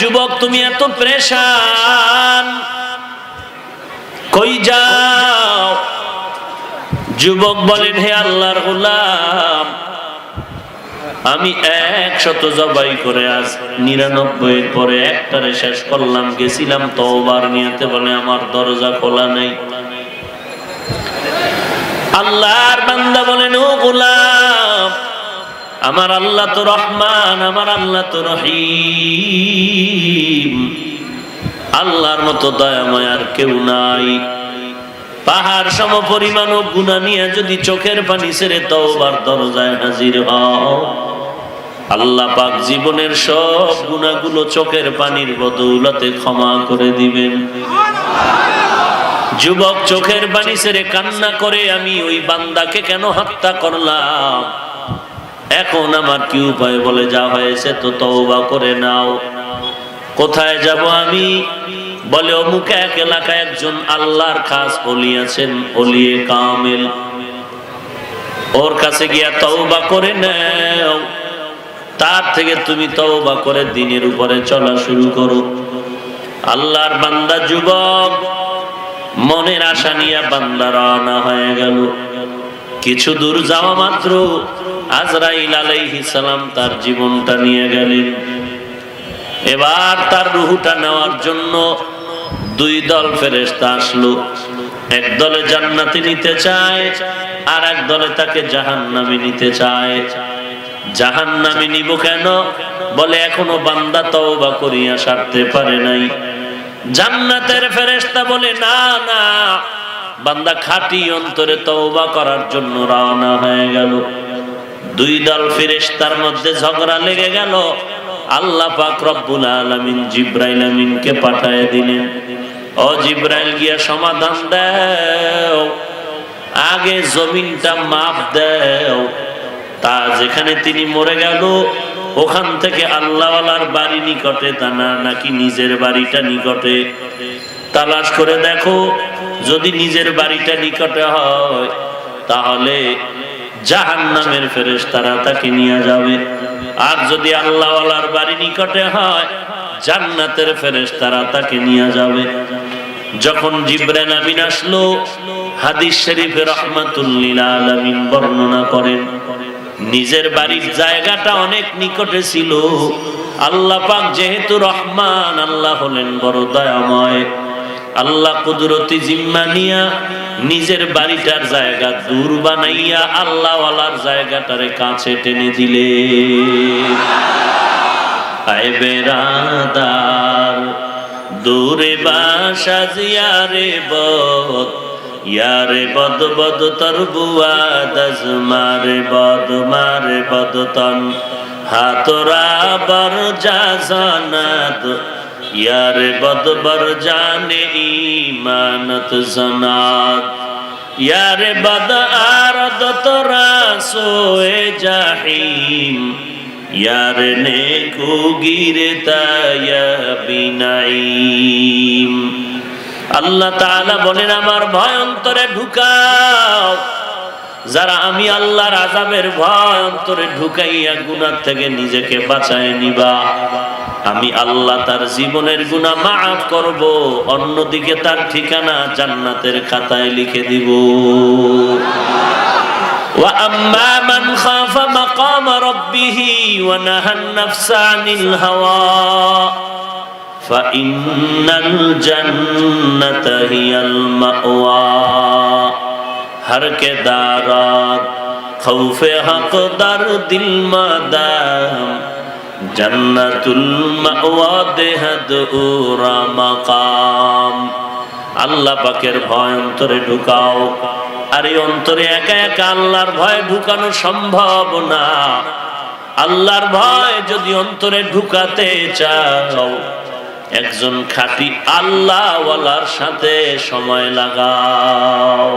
যুবক, তুমি এত প্রেশান। কই যাও? যুবক বলেন, হে আল্লাহর গোলাম, আমি একশত জবাই করে আজ নিরানব্বই পরে একটারে শেষ করলাম, গেছিলাম তো তওবার নিয়েতে বলে, আমার দরজা খোলা নেই। আল্লাহর বান্দা বলেন, ও গোলাম আমার আল্লাহ তো রহমান, আমার আল্লাহ তো রহিম। আল্লাহর মতো দয়াময় আর কেউ নাই। পাহাড় সম পরিমাণ ও গুণা নিয়ে যদি চোখের পানি ছেড়ে তওবার দরজায় হাজির হও। আল্লাহ পাক জীবনের সব গুণাগুলো চোখের পানির বদৌলতে ক্ষমা করে দিবেন। যুবক চোখের পানি ছেড়ে কান্না করে, আমি ওই বান্দাকে কেন হত্যা করলাম? এখন আমার কি উপায় বলে যা হয়েছে তো তওবা করে নাও। কোথায় যাব আমি? বলে অমুক এক এলাকায় একজন আল্লাহর খাস অলি আছেন অলিয়ে কামেল। ওর কাছে গিয়া তওবা করে নাও। তার থেকে তুমি তওবা করে দিনের উপরে চলা শুরু করো। আল্লাহর বান্দা যুবক, মনের আশা নিয়ে বান্দা রওনা হয়ে গেল। কিছু দূর যাওয়া মাত্র। আজরাইল আলাইহিস সালাম তার জীবনটা নিয়ে গেলেন। এবার তার রুহুটা নেওয়ার জন্য দুই দল ফেরেশতা আসলো। এক দলে জান্নাতে নিতে চায়, আর এক দলে তাকে জাহান্নামে নিতে চায়। জাহান্নামে নিব কেন? বলে, এখনও বান্দা তওবা করিয়া সারতে পারে নাই। জান্নাতের ফেরেশতা বলে, না না। বান্দা খাঁটি অন্তরে তওবা করার জন্য রওনা হয়ে গেল। দুই দল ফেরেশতার মধ্যে ঝগড়া লেগে গেল। আল্লাহ পাক রব্বুল আলামিন জিব্রাইল আমিনকে পাঠায় দিলেন। ও জিব্রাইল, গিয়া সমাধান দাও। আগে জমিনটা মাপ দাও। তা যেখানে তিনি মরে গেল, ওখান থেকে আল্লাহওয়ালার বাড়ি নিকটে, তা না, নাকি নিজের বাড়িটা নিকটে? তালাশ করে দেখো, যদি নিজের বাড়িটা নিকটে হয়, তাহলে জাহান নামের ফেরেস তারা তাকে নিয়ে যাবে। আর যদি আল্লাহওয়ালার বাড়ি নিকটে হয়, জান্নাতের ফেরেস তারা তাকে নিয়ে যাবে। যখন জিব্রাইল আমিন আসলো, হাদিস শরীফে রহমাতুল্লিল বর্ণনা করেন, নিজের বাড়ির জায়গাটা অনেক নিকটে ছিল। আল্লাহ পাক যেহেতু রহমান, আল্লাহ হলেন বড় দয়াময়। আল্লাহ কুদরতি জিম্মা নিয়া নিজের বাড়িটার জায়গা দূর বানাইয়া আল্লাহওয়ালার জায়গাটারে কাছে টেনে দিলে। দূরে বাসা জিয়ারে বদ, ইয়ারে বদ বদ তর বুয়াদ মারে বদ মারে বদ তন। হাতরা বর যা জানাত ইয়ারে বদ বর জানে ইমানত জনাত ইয়ারে বদ আরদ তোরা সোয়ে জাহিম। ইয়ার নে কুগিরে তায়া বিনাইম। আল্লাহ তাআলা বলেন, আমার ভয় ঢুকাও যারা আমি আল্লাহর আজাবের ভয় অন্তরে ঢুকাইয়া গুনার থেকে নিজেকে বাঁচায় নিবা আমি আল্লাহ তার জীবনের গুণা মাফ করব অন্যদিকে তার ঠিকানা জান্নাতের খাতায় লিখে দিব وأما من خاف مقام ربه ونهى النفس عن الهوى فإن الجنة هي المأوى ہر کے دارات خوف حق در دل مدام جنت المعواد حد اورا مقام আল্লাহ পাকের ভয় অন্তরে ঢুকাও, আর এই অন্তরে একা একা আল্লাহর ভয় ঢুকানো সম্ভব না। আল্লাহর ভয় যদি অন্তরে ঢুকাতে চাও, একজন খাঁটি আল্লাহওয়ালার সাথে সময় লাগাও।